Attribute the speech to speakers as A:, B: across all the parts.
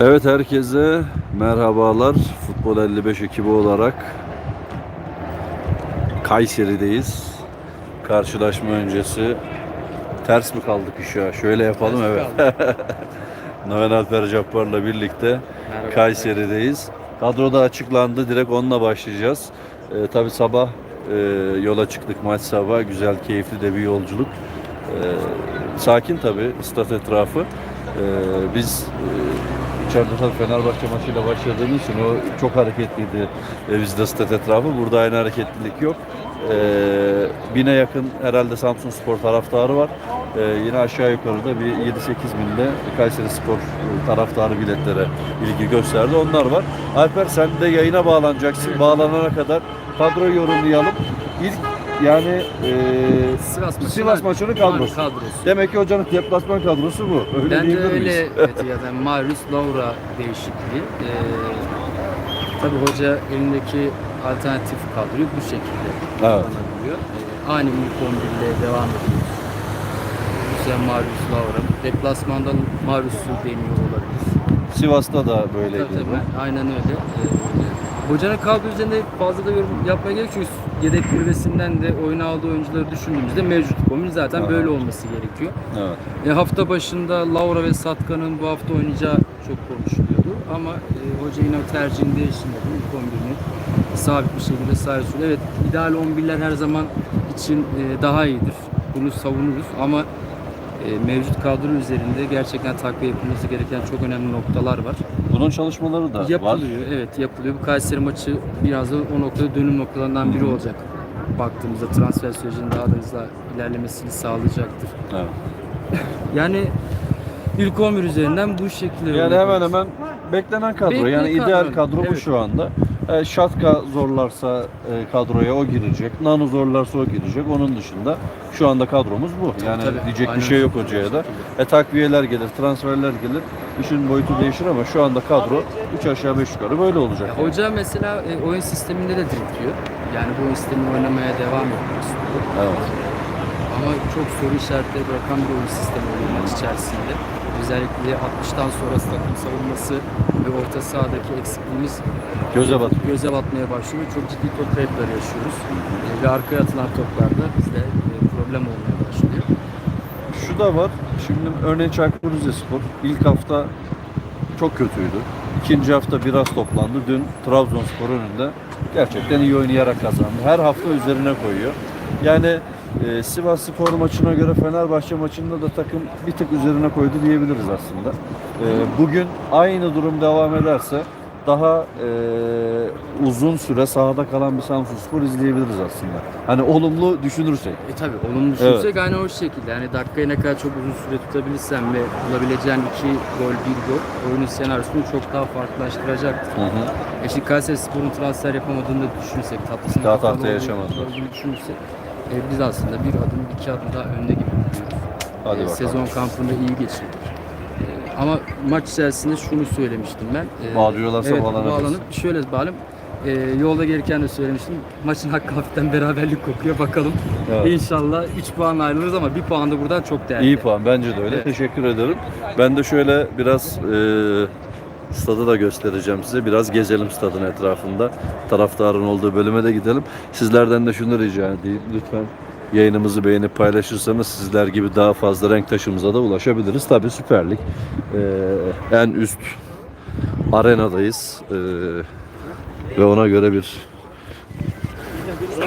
A: Evet herkese merhabalar. Futbol 55 ekibi olarak Kayseri'deyiz. Karşılaşma öncesi ters mi kaldık işe? Şöyle yapalım evet. Noel Alper Cabbar'la birlikte Kayseri'deyiz. Kadro da açıklandı. Direkt onunla başlayacağız. Ee, tabii sabah e, yola çıktık maç sabah. Güzel, keyifli de bir yolculuk. Ee, sakin tabii stat etrafı. Ee, biz e, tabii Fenerbahçe maçıyla başladığımız için o çok hareketliydi e, bizde stat etrafı. Burada aynı hareketlilik yok. Ee, bine yakın herhalde Samsun Spor taraftarı var. Ee, yine aşağı yukarıda bir 7-8 binde Kayseri Spor taraftarı biletlere ilgi gösterdi. Onlar var. Alper sen de yayına bağlanacaksın. Bağlanana kadar kadroyu yorumlayalım. İlk yani e,
B: Sivas maçı.
A: Sivas maçının kadrosu.
B: kadrosu.
A: Demek ki hocanın deplasman kadrosu bu. Öyle
B: Ben de
A: diyebilir
B: öyle
A: miyiz?
B: evet ya da Marius Laura değişikliği. Ee, tabii hoca elindeki alternatif kadroyu bu şekilde kullanabiliyor. Ee, aynı ilk 11 ile devam ediyoruz. Hüseyin Marius Laura. Deplasmanda Marius'u deniyor olabilir.
A: Sivas'ta da böyleydi.
B: Tabii tabii
A: bu.
B: aynen öyle. Ee, hocanın kadro üzerinde fazla da yorum yapmaya gerek yok. çünkü yedek kulübesinden de oyuna aldığı oyuncuları düşündüğümüzde mevcut kombin zaten
A: Evet.
B: böyle olması gerekiyor.
A: Evet.
B: E, hafta başında Laura ve Satkan'ın bu hafta oynayacağı çok konuşuluyordu. Ama e, hoca yine tercihini değiştirmedi. İlk 11'ini sabit bir şekilde sahaya. Evet ideal 11'ler her zaman için e, daha iyidir. Bunu savunuruz ama mevcut kadro üzerinde gerçekten takviye yapılması gereken çok önemli noktalar var.
A: Bunun çalışmaları da var.
B: Yapılıyor, evet yapılıyor. Bu Kayseri maçı biraz da o noktada dönüm noktalarından biri olacak. Baktığımızda transfer sürecinin daha da hızla ilerlemesini sağlayacaktır.
A: Evet.
B: Yani ilk 11 üzerinden bu şekilde
A: Yani hemen hemen beklenen kadro.
B: Beklenen
A: yani ideal
B: kadro.
A: kadro bu
B: Evet.
A: şu anda. E, Şatka zorlarsa e, kadroya o girecek. Nanu zorlarsa o girecek. Onun dışında şu anda kadromuz bu. Yani
B: tabii.
A: diyecek
B: Aynen
A: bir şey yok hocaya da. E, takviyeler gelir, transferler gelir. İşin boyutu değişir ama şu anda kadro 3 aşağı 5 yukarı böyle olacak.
B: Ya hoca mesela e, oyun sisteminde de diretiyor. Yani bu oyun sistemini oynamaya devam etmek istiyor.
A: Evet.
B: Ama çok soru işaretleri bırakan bir oyun sistemi maç içerisinde. Özellikle 60'tan sonra takım savunması ve orta sahadaki eksikliğimiz
A: Göze batıyor.
B: göze batmaya başlıyor. Çok ciddi top kayıpları yaşıyoruz. E, ve arkaya atılan toplarda bizde e, problem olmaya başlıyor.
A: Şu da var. Şimdi örneğin Çaykur Rizespor ilk hafta çok kötüydü. İkinci hafta biraz toplandı. Dün Trabzonspor önünde gerçekten iyi oynayarak kazandı. Her hafta üzerine koyuyor. Yani e, Sivas Spor maçına göre Fenerbahçe maçında da takım bir tık üzerine koydu diyebiliriz aslında. E, bugün aynı durum devam ederse daha e, uzun süre sahada kalan bir Samsun Spor izleyebiliriz aslında. Hani olumlu düşünürsek.
B: E tabi olumlu düşünsek aynı o şekilde. Yani dakikayı ne kadar çok uzun süre tutabilirsen ve bulabileceğin iki gol, bir gol oyunun senaryosunu çok daha farklılaştıracaktır.
A: Hı hı.
B: E şimdi Kayseri Spor'un transfer yapamadığını da düşünürsek, tatlısını
A: Daha tahtaya yaşamadılar.
B: düşünürsek e, biz aslında bir adım, iki adım daha önde gibi duruyoruz.
A: Hadi
B: E,
A: bakalım.
B: sezon kampında iyi geçirdik. E, ama maç içerisinde şunu söylemiştim ben. E,
A: Bağlıyorlarsa
B: evet,
A: bağlanabilirsin.
B: bağlanıp şöyle bağlanıp e, yolda gelirken de söylemiştim. Maçın hakkı hafiften beraberlik kokuyor. Bakalım.
A: Evet.
B: İnşallah 3 puan ayrılırız ama bir puan da buradan çok değerli.
A: İyi puan bence de öyle.
B: Evet.
A: Teşekkür ederim. Ben de şöyle biraz e, stadı da göstereceğim size. Biraz gezelim stadın etrafında. Taraftarın olduğu bölüme de gidelim. Sizlerden de şunu rica edeyim. Lütfen yayınımızı beğenip paylaşırsanız sizler gibi daha fazla renk taşımıza da ulaşabiliriz. Tabii Süper Lig e, en üst arenadayız. E, ve ona göre bir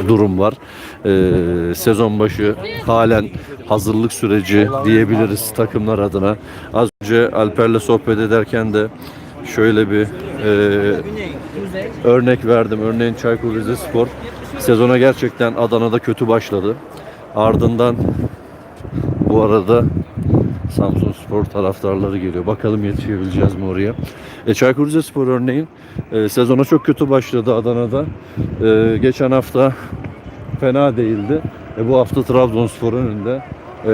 A: durum var. Ee, sezon başı halen hazırlık süreci diyebiliriz takımlar adına. Az önce Alper'le sohbet ederken de şöyle bir e, örnek verdim. Örneğin Çaykur Rizespor sezona gerçekten Adana'da kötü başladı. Ardından bu arada Samsun Spor taraftarları geliyor. Bakalım yetişebileceğiz mi oraya? E, Çaykur Rizespor örneğin e, sezona çok kötü başladı Adana'da. E, geçen hafta fena değildi. E, bu hafta Trabzonspor önünde e,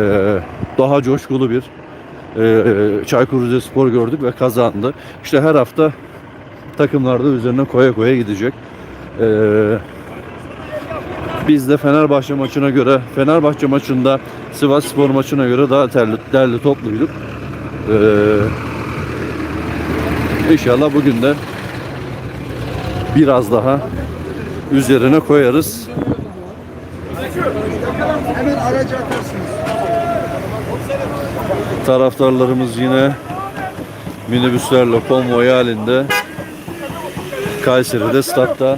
A: daha coşkulu bir Çaykur Rizespor gördük ve kazandı. İşte her hafta takımlar da üzerine koya koya gidecek. E, biz de Fenerbahçe maçına göre Fenerbahçe maçında Sivas Spor maçına göre daha derli, derli topluyduk. Ee, İnşallah bugün de biraz daha üzerine koyarız.
C: Hemen aracı atarsınız.
A: Taraftarlarımız yine minibüslerle konvoy halinde Kayseri'de statta.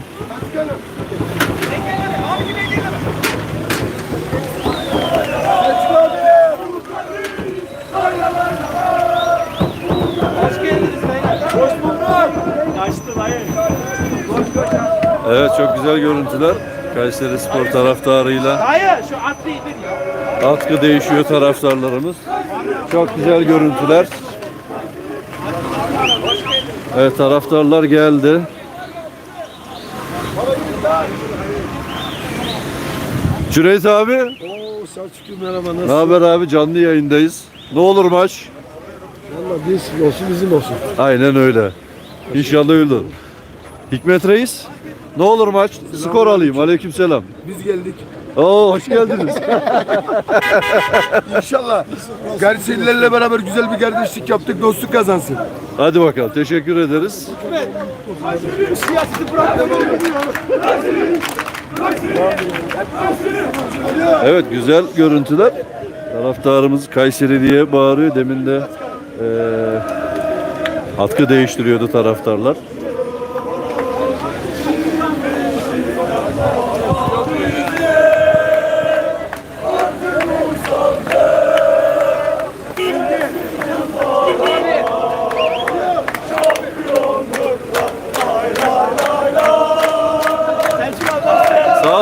A: Evet çok güzel görüntüler. Kayseri Spor taraftarıyla
D: Hayır şu atlı ya.
A: Atkı değişiyor taraftarlarımız. Çok güzel görüntüler. Evet taraftarlar geldi. Cüneyt abi,
C: Oo Selçuklu merhaba
A: ne
C: nasılsın?
A: haber abi? Canlı yayındayız. Ne olur maç?
C: Valla biz olsun bizim olsun.
A: Aynen öyle. İnşallah öyle. Hikmet Reis, ne olur maç? Skor alayım. Aleykümselam.
C: Biz geldik.
A: Oo hoş geldiniz.
C: İnşallah Kayserilerle beraber güzel bir kardeşlik yaptık. Dostluk kazansın.
A: Hadi bakalım. Teşekkür ederiz. Evet güzel görüntüler. Taraftarımız Kayseri diye bağırıyor. Demin de eee atkı değiştiriyordu taraftarlar.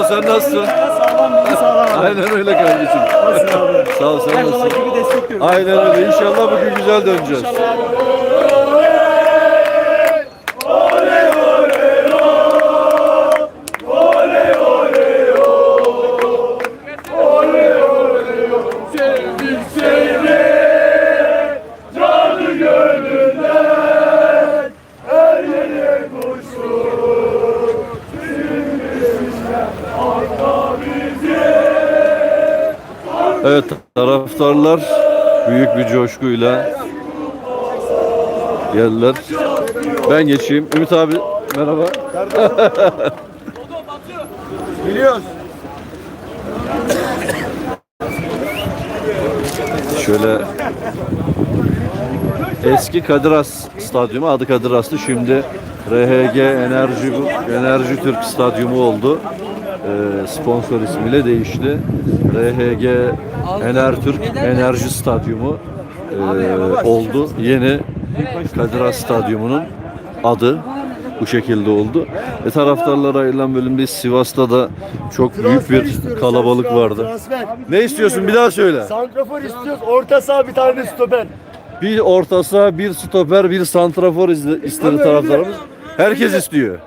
A: Sen nasılsın? Aynen öyle kardeşim. Sağ ol sen nasılsın?
D: gibi destekliyorum.
A: Aynen öyle. İnşallah bugün güzel döneceğiz. Evet coşkuyla geldiler. Ben geçeyim. Ümit abi merhaba.
C: Biliyoruz.
A: Şöyle eski Kadir Has Stadyumu adı Kadir Has'tı. Şimdi RHG Enerji Enerji Türk Stadyumu oldu. Ee, sponsor ismiyle değişti. RHG Enertürk Enerji Stadyumu ee, oldu. Yeni Kadir Has Stadyumu'nun adı bu şekilde oldu. E, taraftarlara ayrılan bölümde Sivas'ta da çok büyük bir kalabalık vardı. Ne istiyorsun? Bir daha söyle.
C: Santrafor istiyoruz. Orta saha bir tane stoper.
A: Bir orta saha, bir stoper, bir santrafor istedi taraftarımız. Herkes istiyor.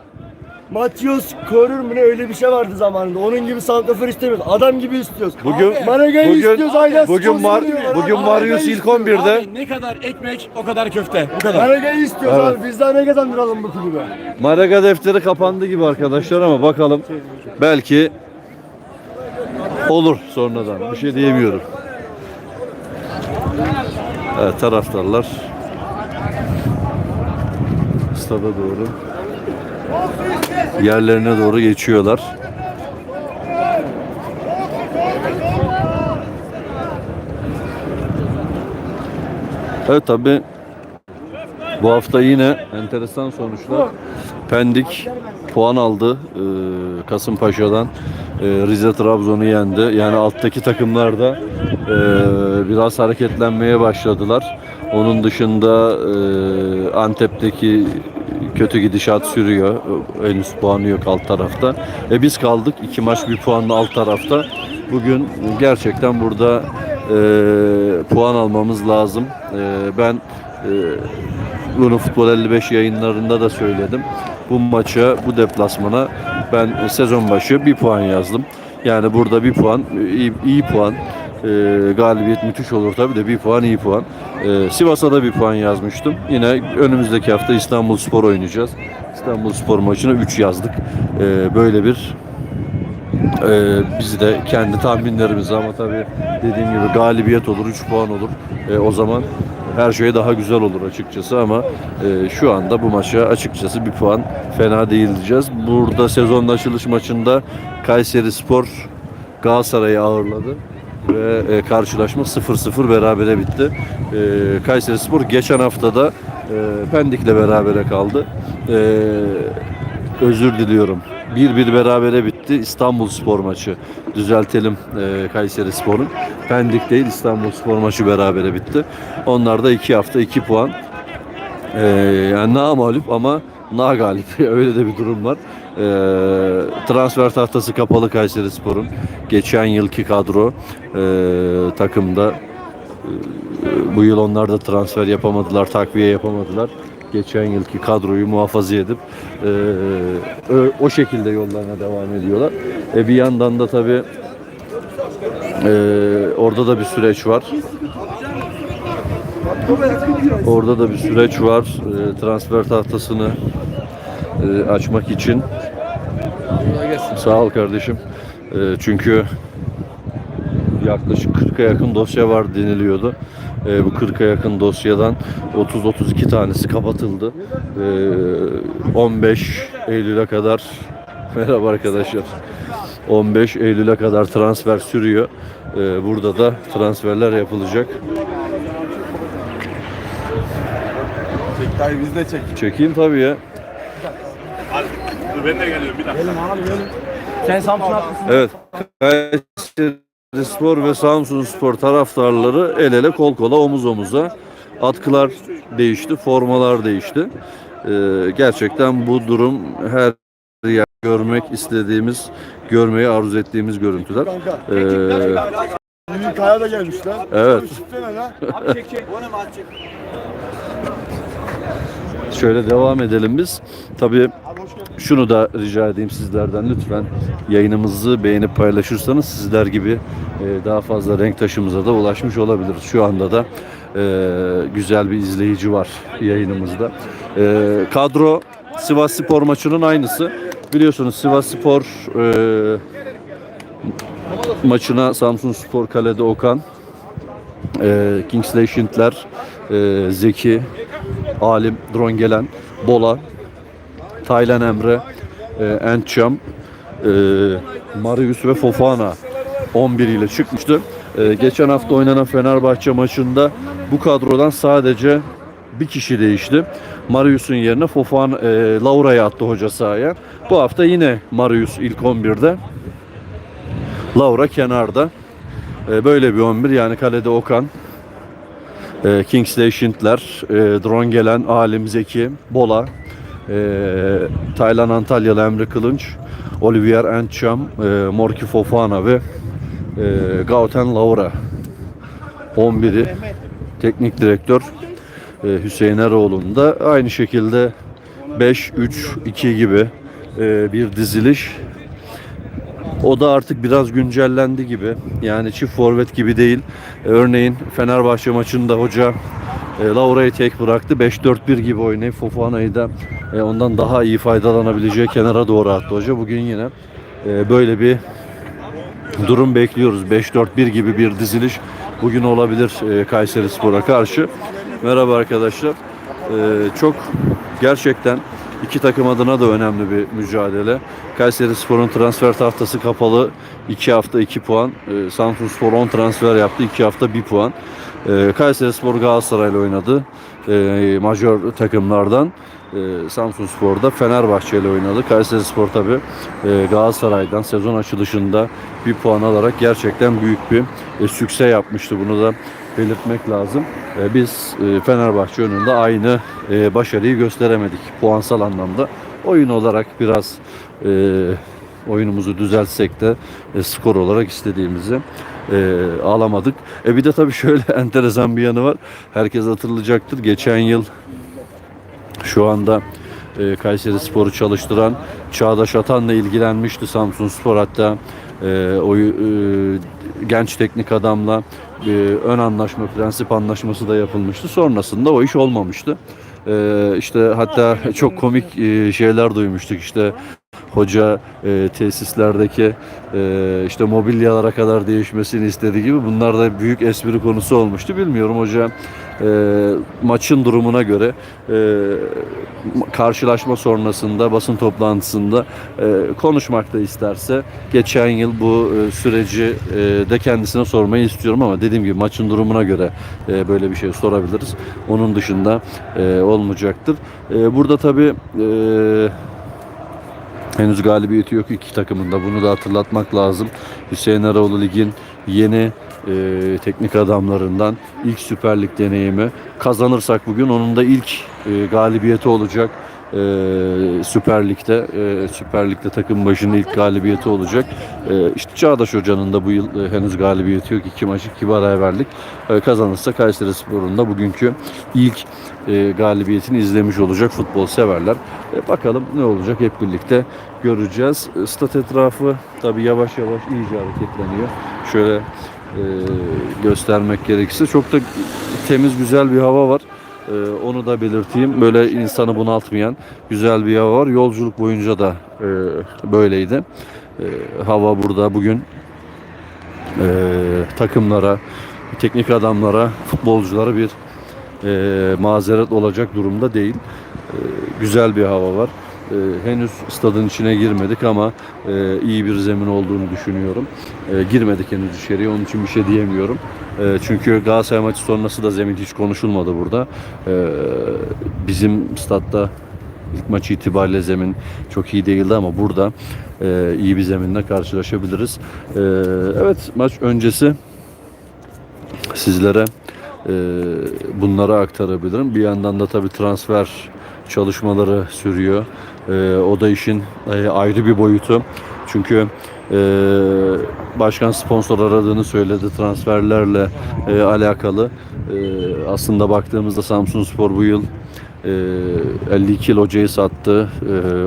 C: Matius Korur mu ne öyle bir şey vardı zamanında. Onun gibi santrafor istemiyoruz. Adam gibi istiyoruz.
A: Bugün
C: Maraga'yı
A: bugün
C: istiyoruz aynen.
A: bugün Mar bugün Marius ilk 11'de
D: Abi ne kadar ekmek o kadar köfte. Bu kadar.
C: Maraga'yı istiyoruz
A: Evet.
C: abi. Biz daha ne kazandıralım bu kulübe?
A: Maraga defteri kapandı gibi arkadaşlar ama bakalım belki olur sonradan. Bir şey diyemiyorum. Evet taraftarlar stada doğru yerlerine doğru geçiyorlar. Evet tabi bu hafta yine enteresan sonuçlar. Pendik puan aldı ee, Kasımpaşa'dan. Ee, Rize Trabzon'u yendi. Yani alttaki takımlar da ee, biraz hareketlenmeye başladılar. Onun dışında ee, Antep'teki kötü gidişat sürüyor. Henüz puanı yok alt tarafta. E biz kaldık. iki maç bir puanla alt tarafta. Bugün gerçekten burada ee, puan almamız lazım. Ee, ben ee, bunu Futbol 55 yayınlarında da söyledim. Bu maça, bu deplasmana ben sezon başı bir puan yazdım. Yani burada bir puan, iyi, iyi puan. Ee, galibiyet müthiş olur tabii de bir puan iyi puan. Ee, Sivas'a da bir puan yazmıştım. Yine önümüzdeki hafta İstanbul Spor oynayacağız. İstanbul Spor maçına 3 yazdık. Ee, böyle bir ee, biz de kendi tahminlerimiz ama tabii dediğim gibi galibiyet olur, 3 puan olur. Ee, o zaman her şey daha güzel olur açıkçası ama e, şu anda bu maça açıkçası bir puan fena değil diyeceğiz. Burada sezonun açılış maçında Kayseri Spor Galatasaray'ı ağırladı ve e, karşılaşma 0-0 berabere bitti. E, Kayseri Spor geçen haftada e, Pendik'le berabere kaldı. E, özür diliyorum. 1-1 berabere bitti İstanbul Spor maçı. Düzeltelim e, Kayseri Spor'un. Pendik değil İstanbul Spor maçı berabere bitti. Onlar da 2 hafta 2 puan. E, yani na mağlup ama na galip. Öyle de bir durum var. E, transfer tahtası kapalı Kayseri Spor'un. Geçen yılki kadro e, takımda e, bu yıl onlar da transfer yapamadılar, takviye yapamadılar. Geçen yılki kadroyu muhafaza edip e, o şekilde yollarına devam ediyorlar. E, bir yandan da tabii e, orada da bir süreç var. Orada da bir süreç var. E, transfer tahtasını e, açmak için. Sağ ol kardeşim. E, çünkü yaklaşık 40'a yakın dosya var deniliyordu. E, bu 40'a yakın dosyadan 30-32 tanesi kapatıldı. E, 15 Eylül'e kadar merhaba arkadaşlar. 15 Eylül'e kadar transfer sürüyor. E, burada da transferler yapılacak.
D: Dayı biz de çek.
A: Çekeyim tabii ya.
D: Dur ben de geliyorum bir dakika.
C: Sen Samsun haklısın.
A: Evet. Kayseri Spor ve Samsun Spor taraftarları el ele kol kola omuz omuza. Atkılar değişti, formalar değişti. Ee, gerçekten bu durum her yer görmek istediğimiz, görmeyi arzu ettiğimiz görüntüler. Ee,
C: Büyük Kaya da gelmiş lan.
A: evet. Şöyle devam edelim biz. Tabii şunu da rica edeyim sizlerden lütfen yayınımızı beğenip paylaşırsanız sizler gibi e, daha fazla renk taşımıza da ulaşmış olabiliriz. Şu anda da e, güzel bir izleyici var yayınımızda. E, kadro Sivas Spor maçının aynısı. Biliyorsunuz Sivas Spor e, maçına Samsun Spor kalede Okan, e, Kingsley Schindler, e, Zeki, Alim, Drongelen, Bola, Taylan Emre, e, Entçam, e, Marius ve Fofana 11 ile çıkmıştı. E, geçen hafta oynanan Fenerbahçe maçında bu kadrodan sadece bir kişi değişti. Marius'un yerine Fofana, e, Laura'yı attı hoca sahaya. Bu hafta yine Marius ilk 11'de. Laura kenarda. E, böyle bir 11 yani kalede Okan, e, Kingsley Schindler, e, Drongelen, Alim Zeki, Bola, e, Taylan Antalyalı Emre Kılınç, Olivier Entçam, e, Morki Fofana ve e, Gauten Laura 11'i teknik direktör e, Hüseyin Eroğlu'nun da aynı şekilde 5-3-2 gibi e, bir diziliş o da artık biraz güncellendi gibi. Yani çift forvet gibi değil. Örneğin Fenerbahçe maçında hoca e, Laura'yı tek bıraktı. 5-4-1 gibi oynayıp Fofana'yı da e, ondan daha iyi faydalanabileceği kenara doğru attı hoca. Bugün yine e, böyle bir durum bekliyoruz. 5-4-1 gibi bir diziliş bugün olabilir e, Kayseri Spor'a karşı. Merhaba arkadaşlar. E, çok gerçekten iki takım adına da önemli bir mücadele. Kayseri Spor'un transfer tahtası kapalı. 2 hafta 2 puan. E, Samsun Spor 10 transfer yaptı. 2 hafta 1 puan. E, Kayseri Spor Galatasaray'la oynadı. E, majör takımlardan. E, Samsun Spor'da Fenerbahçe ile oynadı. Kayseri Spor tabi e, Galatasaray'dan sezon açılışında bir puan alarak gerçekten büyük bir e, sükse yapmıştı. Bunu da belirtmek lazım. E, biz e, Fenerbahçe önünde aynı e, başarıyı gösteremedik puansal anlamda. Oyun olarak biraz e, oyunumuzu düzeltsek de e, skor olarak istediğimizi e, alamadık. E bir de tabii şöyle enteresan bir yanı var. Herkes hatırlayacaktır. Geçen yıl şu anda e, Kayseri Spor'u çalıştıran Çağdaş Atan'la ilgilenmişti Samsun Spor hatta e, o e, genç teknik adamla e, ön anlaşma, prensip anlaşması da yapılmıştı. Sonrasında o iş olmamıştı. E, işte hatta çok komik e, şeyler duymuştuk işte hoca e, tesislerdeki e, işte mobilyalara kadar değişmesini istediği gibi bunlar da büyük espri konusu olmuştu. Bilmiyorum hoca maçın durumuna göre e, karşılaşma sonrasında basın toplantısında e, konuşmak da isterse geçen yıl bu e, süreci e, de kendisine sormayı istiyorum ama dediğim gibi maçın durumuna göre e, böyle bir şey sorabiliriz. Onun dışında e, olmayacaktır. E, burada tabii e, Henüz galibiyeti yok iki takımında. Bunu da hatırlatmak lazım. Hüseyin Araoğlu Lig'in yeni e, teknik adamlarından ilk Süper Lig deneyimi. Kazanırsak bugün onun da ilk e, galibiyeti olacak. E, Süper Lig'de e, Süper Lig'de takım başının ilk galibiyeti olacak. E, işte Çağdaş Hoca'nın da bu yıl e, henüz galibiyeti yok. İki maç iki beraberlik. E, kazanırsa Kayseri Spor'un da bugünkü ilk e, galibiyetini izlemiş olacak futbol severler. E, bakalım ne olacak hep birlikte göreceğiz. E, Stat etrafı tabii yavaş yavaş iyice hareketleniyor. Şöyle e, göstermek gerekirse çok da temiz güzel bir hava var. E, onu da belirteyim. Böyle insanı bunaltmayan güzel bir hava var. Yolculuk boyunca da e, böyleydi. E, hava burada bugün e, takımlara, teknik adamlara, futbolculara bir e, mazeret olacak durumda değil. E, güzel bir hava var. E, henüz stadın içine girmedik ama e, iyi bir zemin olduğunu düşünüyorum. E, girmedik henüz içeriye onun için bir şey diyemiyorum. E, çünkü Galatasaray maçı sonrası da zemin hiç konuşulmadı burada. E, bizim statta ilk maç itibariyle zemin çok iyi değildi ama burada e, iyi bir zeminle karşılaşabiliriz. E, evet maç öncesi sizlere e, bunları aktarabilirim. Bir yandan da tabii transfer çalışmaları sürüyor. E, o da işin e, ayrı bir boyutu. Çünkü e, başkan sponsor aradığını söyledi transferlerle e, alakalı. E, aslında baktığımızda Samsun Spor bu yıl e, 52 kilo hocayı sattı.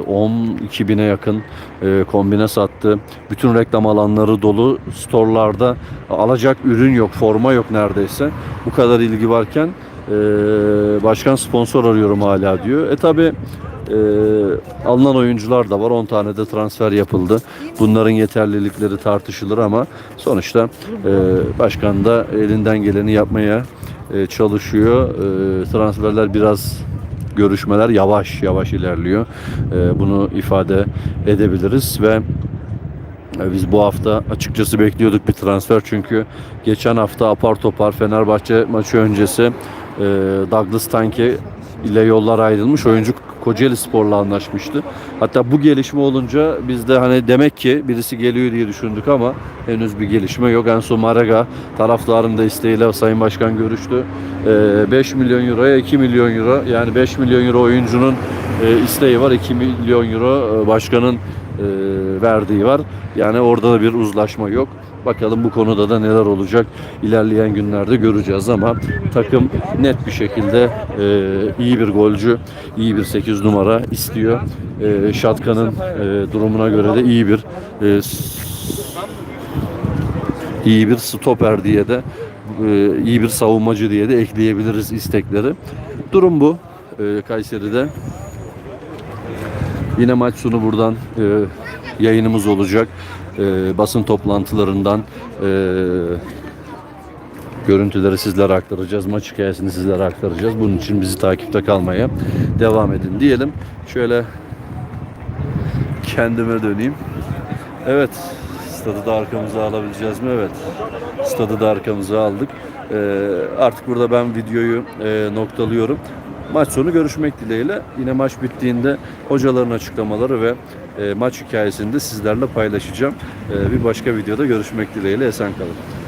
A: E, 12 bine yakın e, kombine sattı. Bütün reklam alanları dolu. Storelarda alacak ürün yok, forma yok neredeyse. Bu kadar ilgi varken e, başkan sponsor arıyorum hala diyor. E tabi alınan oyuncular da var. 10 tane de transfer yapıldı. Bunların yeterlilikleri tartışılır ama sonuçta e, başkan da elinden geleni yapmaya e, çalışıyor. E, transferler biraz görüşmeler yavaş yavaş ilerliyor. E, bunu ifade edebiliriz ve e, biz bu hafta açıkçası bekliyorduk bir transfer çünkü geçen hafta apar topar Fenerbahçe maçı öncesi e, Douglas Tanke ile yollar ayrılmış. Oyuncu Kocaeli Spor'la anlaşmıştı. Hatta bu gelişme olunca biz de hani demek ki birisi geliyor diye düşündük ama henüz bir gelişme yok. En son Maraga taraftarın da isteğiyle Sayın Başkan görüştü. E, 5 milyon euroya 2 milyon euro yani 5 milyon euro oyuncunun e, isteği var. 2 milyon euro e, başkanın e, verdiği var. Yani orada da bir uzlaşma yok. Bakalım bu konuda da neler olacak ilerleyen günlerde göreceğiz ama takım net bir şekilde e, iyi bir golcü, iyi bir 8 numara istiyor. E, Şatkan'ın e, durumuna göre de iyi bir e, iyi bir stoper diye de e, iyi bir savunmacı diye de ekleyebiliriz istekleri. Durum bu e, Kayseri'de. Yine maç sonu buradan e, yayınımız olacak. E, basın toplantılarından e, görüntüleri sizlere aktaracağız. Maç hikayesini sizlere aktaracağız. Bunun için bizi takipte kalmaya devam edin diyelim. Şöyle kendime döneyim. Evet. Stadı da arkamıza alabileceğiz mi? Evet. Stadı da arkamıza aldık. Ee, artık burada ben videoyu e, noktalıyorum. Maç sonu görüşmek dileğiyle. Yine maç bittiğinde hocaların açıklamaları ve maç hikayesini de sizlerle paylaşacağım. E, bir başka videoda görüşmek dileğiyle. Esen kalın.